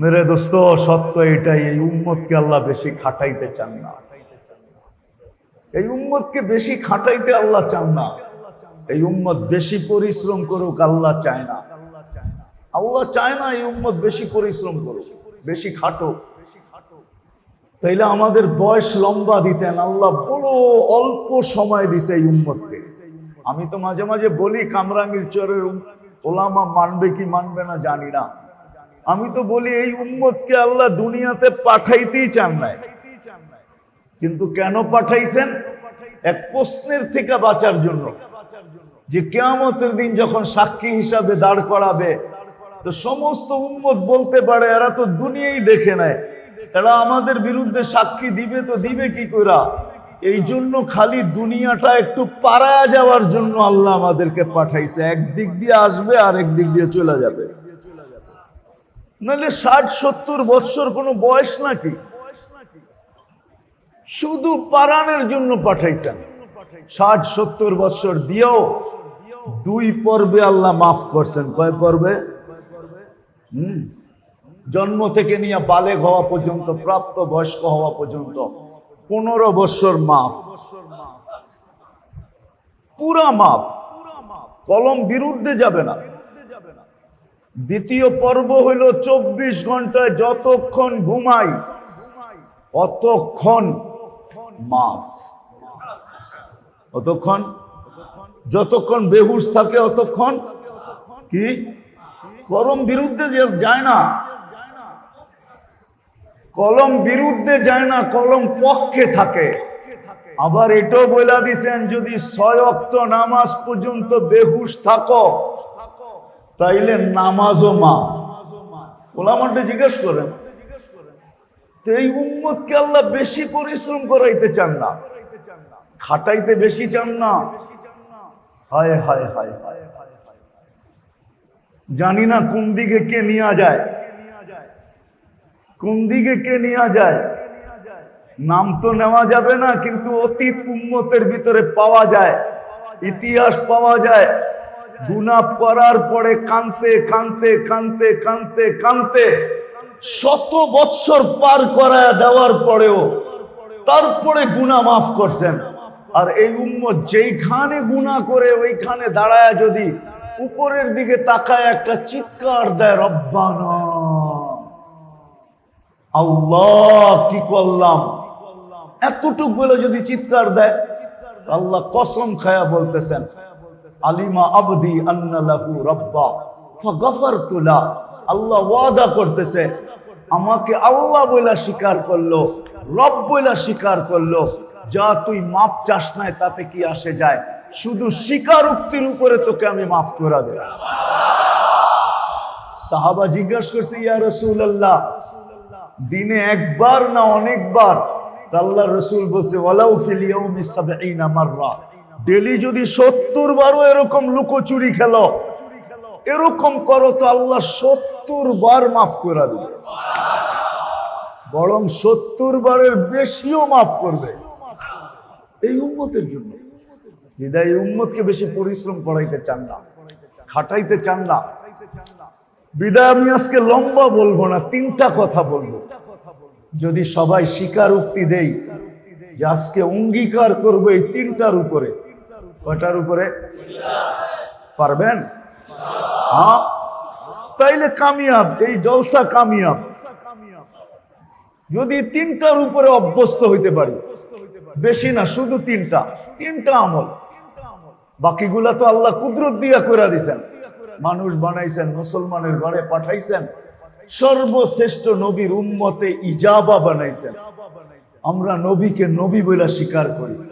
মেরে দোস্ত, সত্য এটাই, এই উম্মতকে আল্লাহ বেশি খাটাইতে চান না। এই উম্মতকে বেশি খাটাইতে আল্লাহ চান না। এই উম্মত বেশি পরিশ্রম করুক, আল্লাহ চায় না। আল্লাহ চায় না এই উম্মত বেশি পরিশ্রম করুক, বেশি খাটো তাইলে আমাদের বয়স লম্বা দিতেন, আল্লাহ বড় অল্প সময় দিছে এই উম্মতকে। আমি তো মাঝে মাঝে বলি, কামরাঙ্গীর চরের ওলামা মানবে কি মানবে না জানি না। আমি তো বলি, এই উম্মতকে আল্লাহ দুনিয়াতে পাঠাইতেই চান নাই। কিন্তু কেন পাঠাইছেন? এক প্রশ্নের থেকে বাঁচার জন্য। যে কেয়ামতের দিন যখন সাক্ষী হিসাবে দাঁড় করাবে, তো সমস্ত উম্মত বলতে পারে, এরা তো দুনিয়াই দেখে নেয়। এরা আমাদের বিরুদ্ধে সাক্ষী দিবে তো দিবে কি কইরা? এই জন্য খালি দুনিয়াটা একটু পাড়া যাওয়ার জন্য আল্লাহ আমাদেরকে পাঠাইছে। একদিক দিয়ে আসবে আর একদিক দিয়ে চলে যাবে। নাহলে ষাট, সত্তর বৎসর কোনো বয়স নাকি? শুধু পারানের জন্য পাঠাইছেন। ষাট, সত্তর বৎসর দিয়েও দুই পর্বে আল্লাহ মাফ করছেন। কয় পর্বে? জন্ম থেকে নিয়ে বালেগ হওয়া পর্যন্ত, প্রাপ্ত বয়স্ক হওয়া পর্যন্ত পনেরো বৎসর মাফ। পুরা মাফ। কলম বিরুদ্ধে যাবে না। দ্বিতীয় পর্ব হইল চব্বিশ ঘন্টায় যতক্ষণ ঘুমাই, অতক্ষণ মাফ অতক্ষণ? যতক্ষণ বেহুশ থাকে অতক্ষণ? কি? কলম বিরুদ্ধে যায় না। কলম বিরুদ্ধে যায় না, কলম পক্ষে থাকে। আবার এটাও বলে দিছেন, যদি ছয় অক্ত নামাজ পর্যন্ত বেহুশ থাকো তাইলে নামাজও মাফ। ওলামাটা জিজ্ঞেস করেন এই উম্মতকে আল্লাহ বেশি পরিশ্রম করাইতে চান না? খাটাইতে বেশি চান না? হায় হায় হায় জানি না কোন দিকে কে নিয়ে যায়। কোন দিকে কে নিয়ে যায়। নাম তো নেওয়া যাবে না, কিন্তু অতীত উন্মতের ভিতরে পাওয়া যায়, ইতিহাস পাওয়া যায়। গুনাহ করার পরে কানতে কানতে কানতে কানতে কানতে শত বৎসর পার করায় দেওয়ার পরেও তারপরে গুনাহ মাফ করছেন। আর এই উম্মত যেইখানে গুনাহ করে ওইখানে দাঁড়ায় যদি উপরের দিকে তাকায় একটা চিৎকার দেয়, রব্বানা। আল্লাহ কি করলাম? এতটুক বলে যদি চিৎকার দেয়, আল্লাহ কসম খায়া বলতেছেন আলিমা আবদি আন্নালাহু রব্বা। ফাগাফারতু লা। আল্লাহ ওয়াদা করতেছে, আমাকে আল্লাহ স্বীকার করল, রব স্বীকার করল, যা তুই মাপ চাস নাই তাতে কি আসে যায়? শুধু উপরে তোকে আমি মাফ করে দেব। সাহাবা জিজ্ঞাসা করছে, ইয়া রসুল্লাহ দিনে একবার না অনেকবার? আল্লাহ রসুল বলছে, ওয়ালাউ ফিল ইয়াউমি সাবঈনা মাররা। ডেলি যদি সত্তর বারও এরকম লুকোচুরি খেলো, এরকম করো তো আল্লাহ সত্তর বার মাফ করে দেবে। বরং সত্তর বারের বেশিও মাফ করবে। এই উম্মতের জন্য। হৃদয় এই উম্মতকে বেশি পরিশ্রম করাইতে চান না, খাটাইতে চান না। বিদায় আমি আজকে লম্বা বলব না, তিনটা কথা বলব। যদি সবাই স্বীকার উক্তি দেই যে আজকে অঙ্গীকার করব এই তিনটার উপরে কয়টার উপরে? পারবেন? হ্যাঁ। তাইলে কামিয়াব, এই জলসা কামিয়াব। যদি তিনটার উপরে অভ্যস্ত হইতে পারি। বেশি না, শুধু তিনটা। তিনটা আমল। বাকিগুলা তো আল্লাহ কুদরত দিয়া করে দিছেন। মানুষ বানাইছেন, মুসলমানের ঘরে পাঠাইছেন। সর্বশ্রেষ্ঠ নবীর উম্মতে ইজাবা বানাইছেন। আমরা নবীকে নবী বলে স্বীকার করি।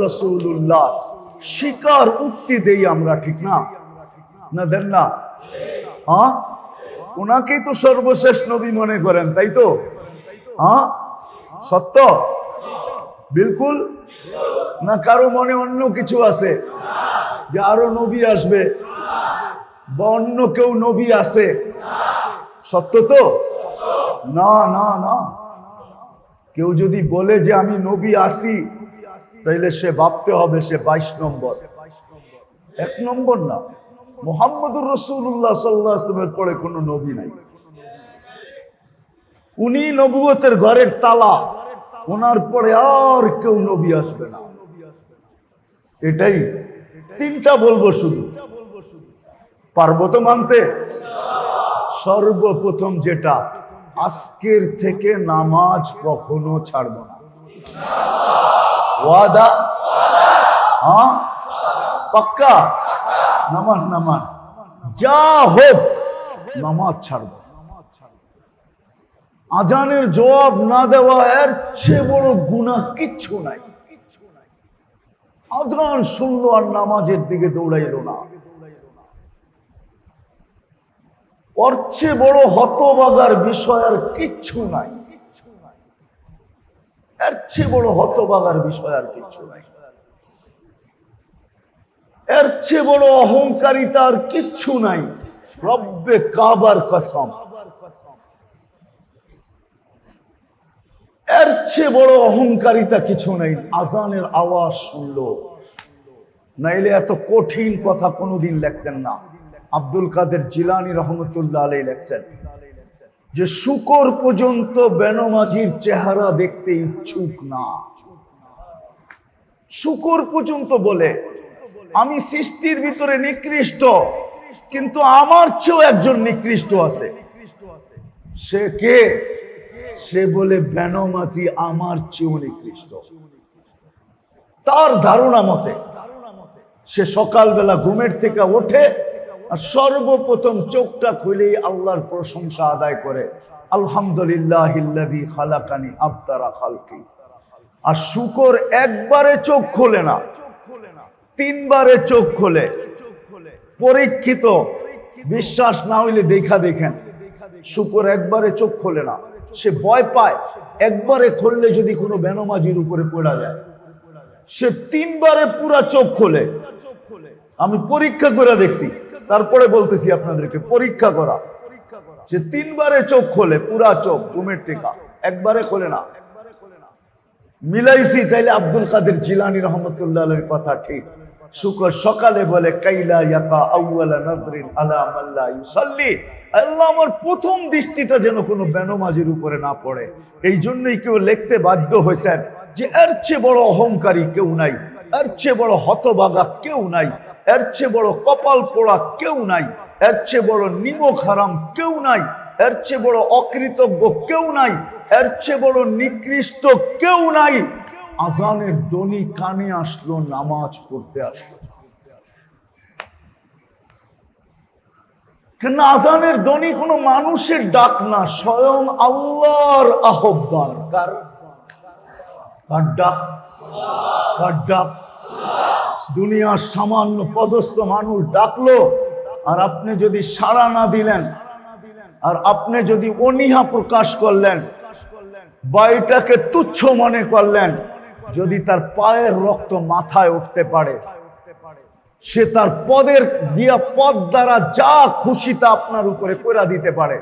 রাসূলুল্লাহ। স্বীকার উক্তি দেই আমরা, ঠিক না? না, দেন না। হ্যাঁ? ওনাকেই তো সর্বশেষ নবী মনে করেন, তাই তো? হ্যাঁ? সত্য? বিলকুল? না, কারও মনে অন্য কিছু আছে? যে আরও নবী আসবে বা অন্য কেউ নবী আছে? সত্য তো? না না না। কেউ যদি বলে যে আমি নবী আসি, তাইলে সে ভাবতে হবে সে বাইশ নম্বর। এক নম্বর না, মোহাম্মদুর রসুল্লাহ সাল্লাহ পরে কোনো নবী নাই। উনি নবুয়তের ঘরের তালা, ওনার পরে আর কেউ নবী আসবে না। এটাই তিনটা বলব শুধু। পারব তো মানতে? সর্বপ্রথম যেটা আজকের থেকে নামাজ কখনো ছাড়ব না। ওয়াদা? হ্যাঁ? পাক্কা? নামাজ নামাজ। যা হোক, নামাজ ছাড়ব। আজানের জবাব না দেওয়া এর চেয়ে বড় গুণা কিচ্ছু নাই। আজান শুনলো আর নামাজের দিকে দৌড়াইল না। ওর চেয়ে বড় হতবাগার বিষয় আর কিচ্ছু নাই। এর চেয়ে বড় হতবাগার বিষয় আর কিচ্ছু নাই। এর চেয়ে বড় অহংকারিতা আর কিচ্ছু নাই। রব্বে কাবার কসম। এর চেয়ে বড় অহংকারিতা কিছু নাই। আজানের আওয়াজ শুনলো। নাইলে এত কঠিন কথা কোনোদিন লেখতেন না। আব্দুল কাদের জিলানি রহমতুল্লাহ আলাই লেখছেন, যে শুকর পর্যন্ত বেনমাজির চেহারা দেখতে ইচ্ছুক না। শুকর পর্যন্ত বলে, আমি সৃষ্টির ভিতরে নিকৃষ্ট, কিন্তু আমার চেয়েও একজন নিকৃষ্ট আছে। সে কে? সে বলে, বেনমাজি আমার চেয়েও নিকৃষ্ট। তার ধারণা মতে, সে সকালবেলা ঘুমের থেকে ওঠে আর সর্বপ্রথম চোখটা খুলেই আল্লাহর প্রশংসা আদায় করে আলহামদুলিল্লাহ খালাকানি আবতারা খালকি। আর শুকর একবারে চোখ খোলে না, তিনবারে চোখ খোলে। পরীক্ষিত, বিশ্বাস না হইলে দেখা দেখেন, শুকর একবারে চোখ খোলে না। সে ভয় পায়, একবারে খুললে যদি কোনো বেনমাজির উপরে পড়া যায়। সে তিনবারে পুরা চোখ খোলে। আমি পরীক্ষা করে দেখছি তারপরে বলতেছি আপনাদেরকে, পরীক্ষা করা। সে তিনবারে চোখ খোলে, পুরা চোখ, ঘুমের টিকা। একবারে খোলে না। মিলাইছি, তাইলে আব্দুল কাদের জিলানি রহমতুল্লাহ কথা ঠিক। শুকর সকালে বলে, কাইলা ইয়াকা আউয়ালা নাদরিন আলা মাল্লা ইউসাল্লি। আল্লাহ আমার প্রথম দৃষ্টিটা যেন কোনো বেনমাজির উপরে না পড়ে। এই জন্যই কেউ লিখতে বাধ্য হয়েছেন যে, এর চেয়ে বড় অহংকারী কেউ নাই, এর চেয়ে বড় হতবাগা কেউ নাই। এর চেয়ে বড় কপাল পোড়া কেউ নাই। এর চেয়ে বড় নিমক হারাম কেউ নাই। এর চেয়ে বড় অকৃতজ্ঞ কেউ নাই। এর চেয়ে বড় নিকৃষ্ট কেউ নাই। আজানের দনি কানে আসলো নামাজ পড়তে আসলো। কেন আজানের ধ্বনি কোনো মানুষের ডাক না, স্বয়ং আল্লাহর আহ্বান। কার ডাক? কার ডাক? দুনিয়ার সামান্য পদস্থ মানুষ ডাকলো, আর আপনি যদি সাড়া না দিলেন, আর আপনি যদি অনীহা প্রকাশ করলেন বা এটাকে তুচ্ছ মনে করলেন, যদি তার পায়ের রক্ত মাথায় উঠতে পারে, সে তার পদের দিয়া পদ দ্বারা যা খুশি তা আপনার উপরে করে দিতে পারে।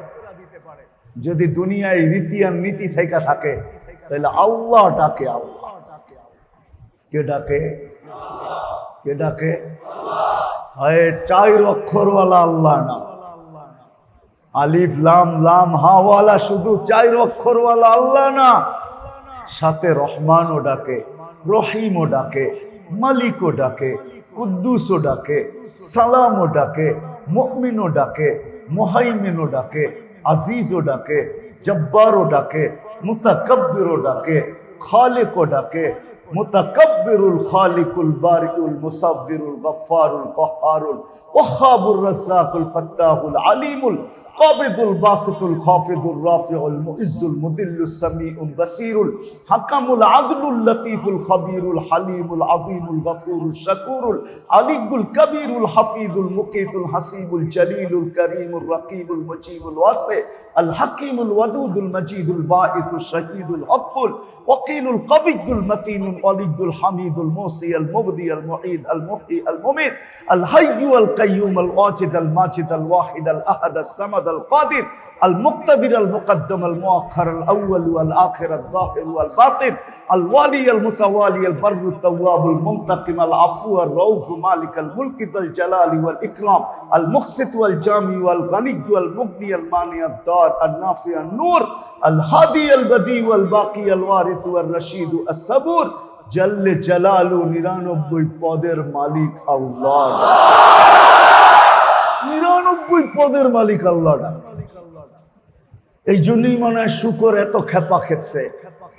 যদি দুনিয়ায় রীতি আর নীতি থেকে থাকে তাহলে আল্লাহ ডাকে আল্লাহ। কে ডাকে? কে ডাকে হয়, চার অক্ষরওয়ালা আল্লাহ না আলিফ, লাম লাম, হাওয়ালা শুধু চার অক্ষরওয়ালা আল্লাহ না সাথে রহমানও ডাকে, রহিমও ডাকে, মালিকও ডাকে, কুদ্দুসও ডাকে, সালামও ডাকে, মুমিনও ডাকে, মোহাইমিনও ডাকে, আজিজও ডাকে, জব্বারও ডাকে, মুতাকব্বিরও ডাকে, খালিকও ডাকে متكبر الخالق البارئ المصور الغفار القهار الوهاب الرزاق الفتاح العليم القابض الباسط الخافض الرافع المعز المذل السميع البصير الحكم العدل اللطيف الخبير الحليم العظيم الغفور الشكور العلي الكبير الحفيظ المقيت الحسيب الجليل الكريم الرقيب المجيب الواسع الحكيم الودود المجيد الباعث الشهيد الحق الوقين القوي المتين الولي الحميد الموصي المبدي المعيد المحيي المميت الحي والقيوم الواجد الماجد الواحد الأحد الصمد القادر المقتدر المقدم المؤخر الأول والآخر الظاهر والباطن الوالي المتوالي البر التواب المنتقم العفو الرؤوف مالك الملك ذا الجلال والإكرام المقسط والجامع والغني والمغني المانع الدار النافع النور الهادي البديع والباقي الوارث والرشيد الصبور জল্ল জালালু নিরানব্বই পদের মালিক আল্লাহ। নিরানব্বই পদের মালিক আল্লাহ এই জন্যই মনে হয় শুকর এত খেপা খেপছে।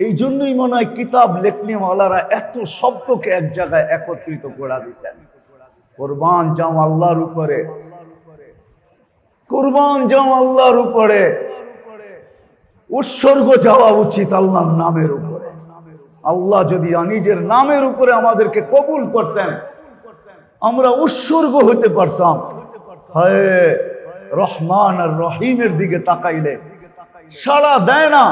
এই জন্যই মনে হয় কিতাব লেখনিওয়ালারা এত শব্দকে এক জায়গায় একত্রিত করে দিছেন কোরবান যাও আল্লাহর উপরে। কোরবান যাও আল্লাহর উপরে। উৎসর্গ যাওয়া উচিত আল্লাহর নামের উপরে। আল্লাহ যদি নিজের নামের উপরে আমাদেরকে কবুল করতেন, আমরা উৎসর্গ হতে পারতাম। হায়, রহমান আর রহিমের দিকে তাকাইলে সাড়া দেয় না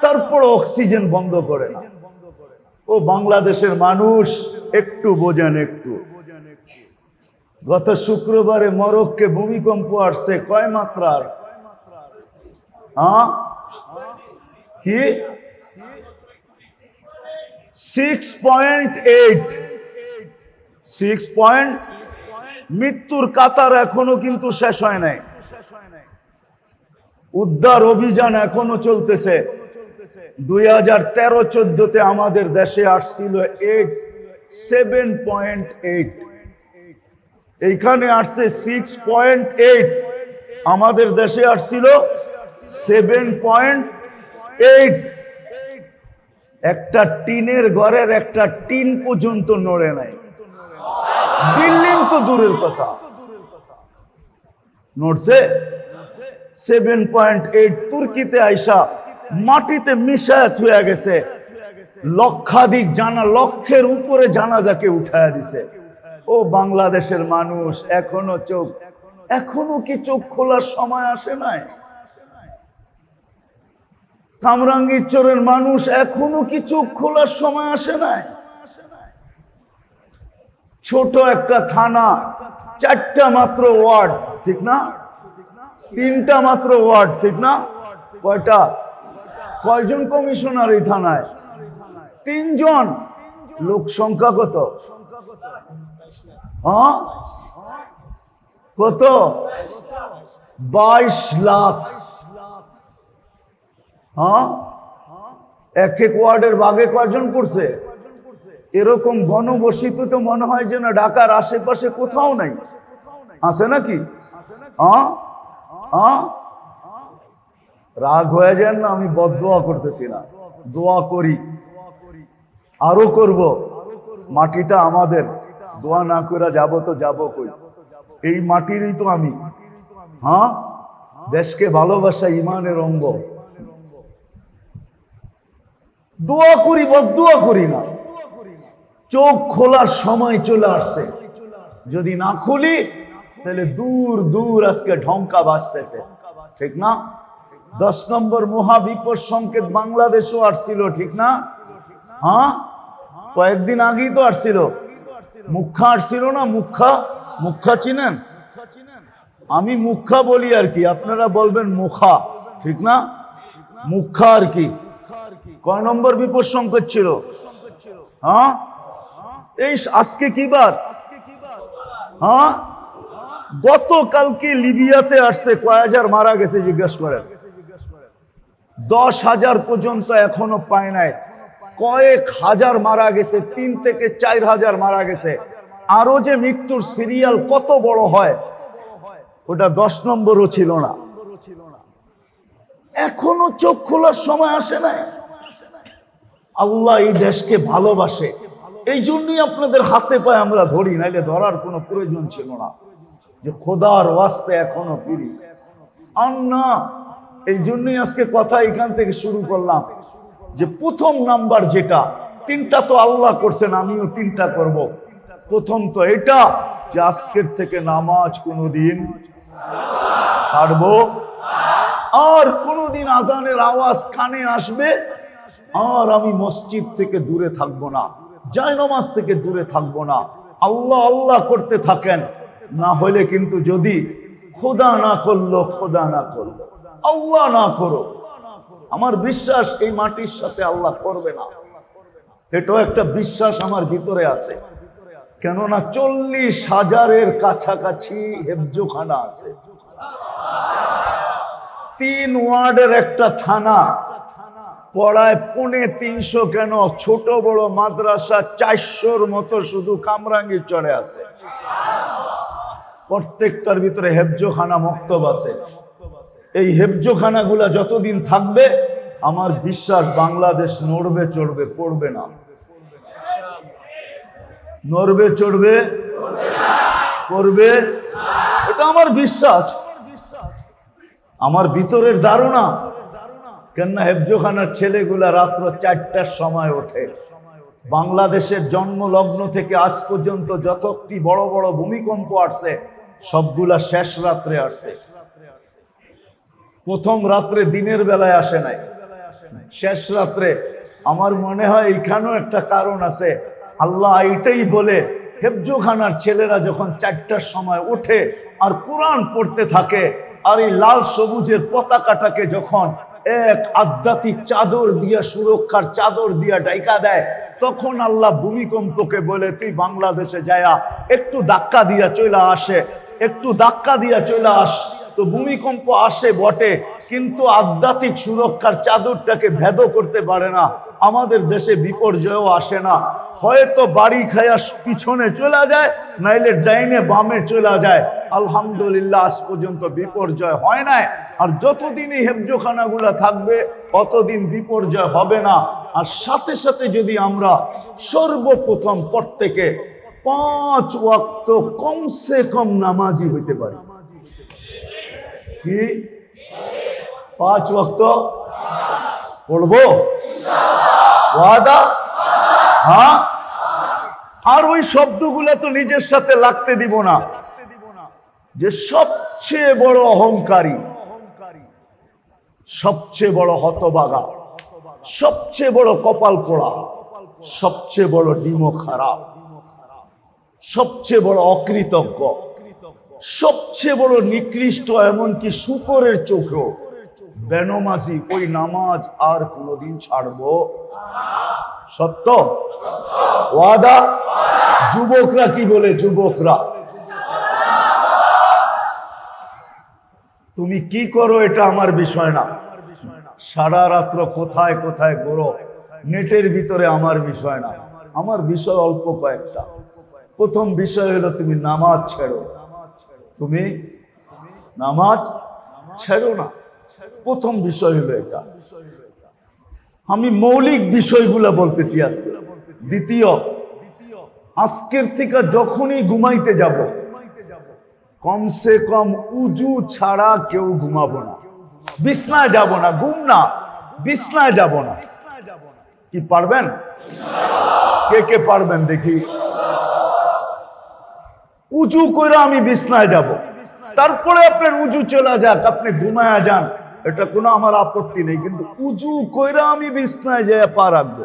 তারপর অক্সিজেন বন্ধ করে না। ও বাংলাদেশের মানুষ, একটু বোঝেন একটু। গত শুক্রবারে মরককে ভূমিকম্প আসছে, কয় মাত্রার? হ্যাঁ? কি? Six point eight six point মৃত্যুর কাতার এখনও কিন্তু শেষ হয় নাই। উদ্ধার অভিযান এখনও চলতেছে। দুই হাজার তেরো চোদ্দতে আমাদের দেশে আসছিল এইট সেভেন পয়েন্ট এইট এইখানে আসছে সিক্স পয়েন্ট এইট আমাদের দেশে আসছিল সেভেন পয়েন্ট এইট একটা টিনের ঘরের একটা টিন পর্যন্ত নড়ে নাই। বিল্ডিং তো দূরের কথা। নড়ছে? সেভেন পয়েন্ট এইট তুর্কিতে আইসা মাটিতে মিশায়াত হয়ে গেছে। লক্ষাধিক জানা, লক্ষের উপরে জানাজাকে উঠায়া দিছে। ও বাংলাদেশের মানুষ, এখনও চোখ এখনও কি চোখ খোলার সময় আসে নাই? কামরাঙ্গীর চোরের মানুষ এখনও কি চোখ খোলার সময় আসে নাই? ছোট একটা থানা, চারটা মাত্র ওয়ার্ড, ঠিক না? তিনটা মাত্র ওয়ার্ড, ঠিক না? কয়টা? কয়জন কমিশনার এই থানায়? তিনজন? লোক সংখ্যা কত? হ্যাঁ? কত? বাইশ লাখ। হ্যাঁ? এক এক ওয়ার্ডের বাগে কয়জন পড়ছে? এরকম ঘনবসিত তো মনে হয় যে না ঢাকার আশেপাশে কোথাও নাই। আছে নাকি? হ্যাঁ? হ্যাঁ? রাগ হয়ে যান না, আমি বদোয়া করতেছি না। দোয়া করি। আরও করব। মাটিটা আমাদের। দোয়া না করে যাব তো যাব কই? এই মাটিরই তো আমি। হ্যাঁ? দেশকে ভালোবাসা ইমানের অঙ্গ। দোয়া করি বদুয়া করি না। চোখ খোলার সময় চলে আসছে। যদি না খুলি, তাহলে দূর দূর আজকে ঢঙ্কা বাঁচতেছে ঠিক না? দশ নম্বর মহাবিপদ সংকেত বাংলাদেশও আসছিল, ঠিক না? হ্যাঁ? কয়েকদিন আগেই তো আসছিল। মুখা আসছিল না? মুখা মুখা চিনেন? আমি মুখা বলি আর কি, আপনারা বলবেন মুখা ঠিক না? মুখা আর কি। কয় নম্বর বিপদ সংকেত ছিল? হ্যাঁ? এই আজকে কি বার? হ্যাঁ? গতকালকে লিবিয়াতে আসছে, কয় হাজার মারা গেছে জিজ্ঞেস করেন। দশ হাজার পর্যন্ত এখনও পায় নাই। কয়েক হাজার মারা গেছে, তিন থেকে চার হাজার মারা গেছে। আরও যে মৃত্যুর সিরিয়াল কত বড় হয়, ওটা দশ নম্বরও ছিল না। এখনও চোখ খোলার সময় আসে নাই। আল্লাহ এই দেশকে ভালোবাসে। এই জন্যই আপনাদের হাতে পায়ে আমরা ধরি, নাইলে ধরার কোনো প্রয়োজন ছিল না। যে খোদার ওয়াস্তে এখনও ফিরি। আর না, এই জন্যই আজকে কথা এখান থেকে শুরু করলাম যে প্রথম নাম্বার যেটা, তিনটা তো আল্লাহ করছেন, আমিও তিনটা করব। প্রথম তো এটা যে আজকের থেকে নামাজ কোনোদিন ছাড়বো। আর কোনোদিন আজানের আওয়াজ কানে আসবে আর আমি মসজিদ থেকে দূরে থাকব না জায়নামাজ থেকে দূরে থাকব না। আল্লাহ আল্লাহ করতে থাকেন। না হলে কিন্তু যদি খোদা না করল, খোদা না করল। আল্লাহ না করো আমার বিশ্বাস এই মাটির সাথে আল্লাহ করবে না। এটাও একটা বিশ্বাস আমার ভিতরে আছে। কেননা চল্লিশ হাজারের কাছাকাছি হেফজোখানা আছে। তিন ওয়ার্ডের একটা থানা পড়ায় পুনে তিনশো কেন? ছোট বড় মাদ্রাসা চারশোর মতো শুধু কামরাঙ্গি চড়ে আছে। প্রত্যেকটার ভিতরে হেফজোখানা মক্তব আছে। এই হেফজোখানাগুলা যতদিন থাকবে, আমার বিশ্বাস বাংলাদেশ নড়বে, চড়বে, পড়বে না। নড়বে, চড়বে করবে এটা আমার বিশ্বাস। আমার ভিতরের ধারণা কেননা হেফজোখানার ছেলেগুলা রাত্র চারটার সময় ওঠে। বাংলাদেশের জন্ম লগ্ন থেকে আজ পর্যন্ত যতটি বড় বড় ভূমিকম্প আসছে, সবগুলা শেষ রাত্রে আসছে। প্রথম রাত্রে দিনের বেলায় আসে নাই। শেষ রাত্রে আমার মনে হয় এইখানেও একটা কারণ আছে। আল্লাহ এইটাই বলে, হেফজোখানার ছেলেরা যখন চারটার সময় ওঠে আর কোরআন পড়তে থাকে, আর এই লাল সবুজের পতাকাটাকে যখন এক আধ্যাত্মিক চাদর দিয়া সুরক্ষার চাদর দিয়া ডাইকা দেয়, তখন আল্লাহ ভূমিকম্পকে বলে, তুই বাংলাদেশে যায়া একটু ধাক্কা দিয়া চলে আসে, একটু ধাক্কা দিয়া চলে আস। তো ভূমিকম্প আসে, বটে, কিন্তু আধ্যাত্মিক সুরক্ষার চাদরটাকে ভেদ করতে পারে না। আমাদের দেশে বিপর্যয়ও আসে না। হয়তো বাড়ি খায়া পিছনে চলে যায়, নাইলে ডাইনে বামে চলে যায়। আলহামদুলিল্লাহ, আজ পর্যন্ত বিপর্যয় হয় নাই। আর যতদিনই হেফজোখানাগুলা থাকবে অতদিন বিপর্যয় হবে না। আর সাথে সাথে যদি আমরা সর্বপ্রথম প্রত্যেকে পাঁচ ওয়াক্ত কমসে কম নামাজি হইতে পারি। কি? পাঁচ ওয়াক্ত পড়ব? ওয়াদা? হ্যাঁ? আর ওই শব্দগুলো তো নিজের সাথে লাগতে দিব না। যে সবচেয়ে বড় অহংকারী, সবচেয়ে বড় হতবাগা, সবচেয়ে বড় কপাল পোড়া, সবচেয়ে বড় ডিমো খারাপ, সবচেয়ে বড় অকৃতজ্ঞ। সবচেয়ে বড় নিকৃষ্ট এমনকি শুকরের চোখেও। বেনমাজি, ওই নামাজ আর কোনোদিন ছাড়বো সত্য? ওয়াদা? যুবকরা কি বলে যুবকরা? তুমি কি করো এটা আমার বিষয় না। সারা রাত্র কোথায় কোথায় গড়ো নেটের ভিতরে আমার বিষয় না। আমার বিষয় অল্প কয়েকটা। প্রথম বিষয় হলো তুমি নামাজ ছেড়ো। তুমি নামাজ ছেড়ো না। প্রথম বিষয় হলো এটা। আমি মৌলিক বিষয়গুলো বলতেছি আজকে। দ্বিতীয়, আজকের থেকে যখনই ঘুমাইতে যাব, কমসে কম উজু ছাড়া কেউ ঘুমাবো না। বিছনায় যাব না, ঘুম না। বিছনায় যাব না। কি পারবেন? কে কে পারবেন দেখি। উঁচু করে আমি বিছনায় যাব। তারপরে আপনার উঁচু চলে যাক, আপনি ঘুমায়া যান। এটা কোনো আমার আপত্তি নেই, কিন্তু উঁচু কইরা আমি বিছনায় যেয়ে পা রাখব।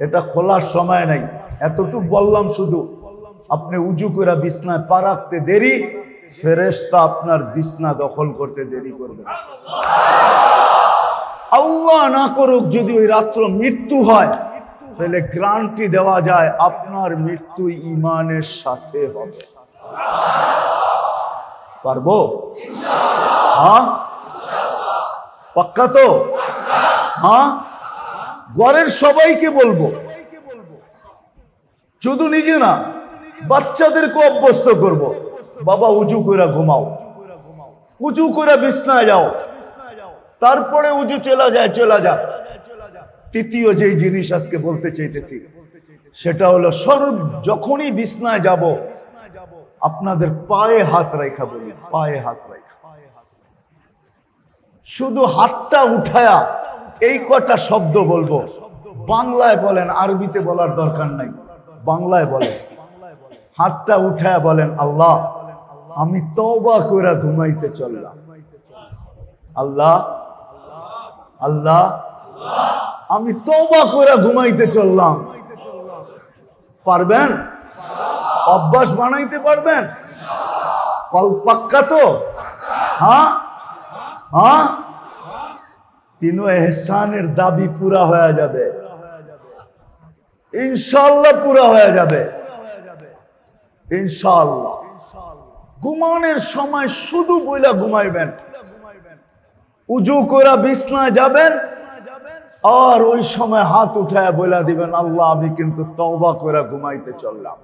এটা খোলার সময় নাই। এতটুকু বললাম শুধু, আপনি উঁচু করে বিছনায় পা রাখতে দেরি ফেরেস্তা আপনার বিছনা দখল করতে দেরি করবে। আল্লাহ না করুক যদি ওই রাত্র মৃত্যু হয় তাহলে গ্রান্টি দেওয়া যায়, আপনার মৃত্যু ইমানের সাথে হবে। পারব? হ্যাঁ? পাক্কা তো? হ্যাঁ? ঘরের সবাইকে বলব। শুধু নিজে না বাচ্চাদেরকে অভ্যস্ত করব। বাবা উঁচু করে ঘুমাও। উঁচু করে বিছনায় যাও। তারপরে উঁচু চলা যায়, চলা যাক। তৃতীয় যেই জিনিস আজকে বলতে চাইতেছি, সেটা হলো সর্ব যখনই বিছনায় যাব, আপনাদের পায়ে হাত রেখা বলি, পায়ে হাত রেখা। শুধু হাতটা উঠায়া এই কটা শব্দ বলব। বাংলায় বলেন, আরবিতে বলার দরকার নাই। বাংলায় বলেন। হাতটা উঠায়া বলেন, আল্লাহ, আমি তওবা করে ঘুমাইতে চললাম। আল্লাহ আল্লাহ আমি তবা করে ঘুমাইতে চললাম। পারবেন? অভ্যাস বানাইতে পারবেন? পাক্কা তো? হ্যাঁ? হ্যাঁ? তিনও এহসানের দাবি পুরা হয়ে যাবে। ইনশাল্লাহ পুরা হয়ে যাবে। ইনশাল্লাহ ঘুমানোর সময় শুধু বইলা ঘুমাইবেন। উজু করে বিছনায় যাবেন। আর ওই সময় হাত উঠায় বইলা দিবেন, আল্লাহ, আমি কিন্তু তওবা করে ঘুমাইতে চললাম।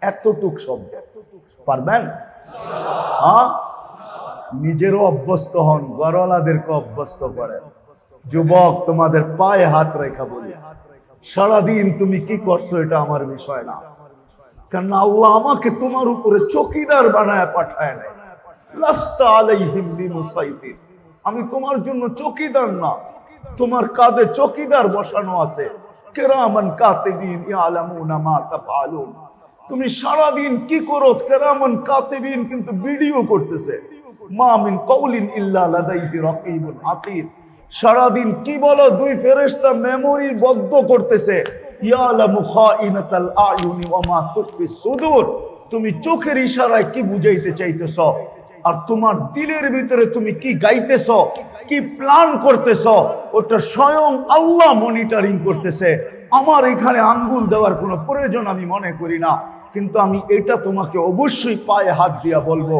এতটুক শব্দ। পারবেন? হ্যাঁ? নিজেরও অভ্যস্ত হন গরওয়ালাদেরকে অভ্যস্ত করেন। যুবক, তোমাদের পায়ে হাত রেখা বলি। সারাদিন তুমি কি করছ এটা আমার বিষয় না। কারণ আল্লাহ আমাকে তোমার উপরে চকিদার বানায় পাঠায় নাই। আমি তোমার জন্য চকিদার না। তোমার কাঁধে চকিদার বসানো আছে। কেরামান কাতিবিন তুমি সারাদিন কি করো? কাতিবিন কিন্তু ভিডিও করতেছে। মা মিন কওলিন কি বলো? দুই ফেরেশতা মেমোরি বদ্ধ করতেছে। সুদূর। তুমি চোখের ইশারায় কি বুঝাইতে চাইতেছ? আর তোমার দিলের ভিতরে তুমি কি গাইতেছ? কি প্ল্যান করতেছ? ওটা স্বয়ং আল্লাহ মনিটরিং করতেছে। আমার এখানে আঙ্গুল দেওয়ার কোনো প্রয়োজন আমি মনে করি না। কিন্তু আমি এটা তোমাকে অবশ্যই পায়ে হাত দিয়া বলব,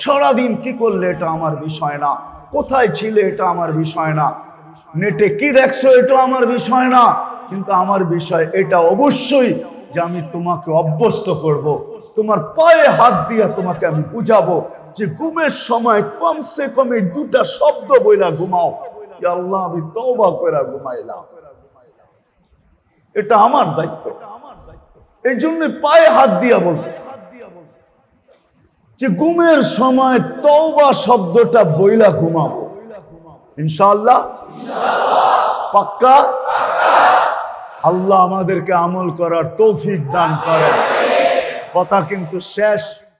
সারাদিন কি করলে এটা আমার বিষয় না? কোথায় ছিলে এটা আমার বিষয় না? নেটে কি দেখছ এটা আমার বিষয় না? কিন্তু আমার বিষয় এটা অবশ্যই যে আমি তোমাকে অভ্যস্ত করব। তোমার পায়ে হাত দিয়া তোমাকে আমি বুঝাবো যে ঘুমের সময় কমসে কমে দুটা শব্দ বইলা ঘুমাও। আল্লাহ, আমি তওবা করে ঘুমাইলাম। এটা আমার দায়িত্ব। এই জন্য পায়ে হাত দিয়া বলতেছে। যে ঘুমের সময় তওবা শব্দটা বইলা ঘুমাবো। ইনশাআল্লাহ। পাক্কা। আল্লাহ আমাদেরকে আমল করার তৌফিক দান করেন। কথা কিন্তু শেষ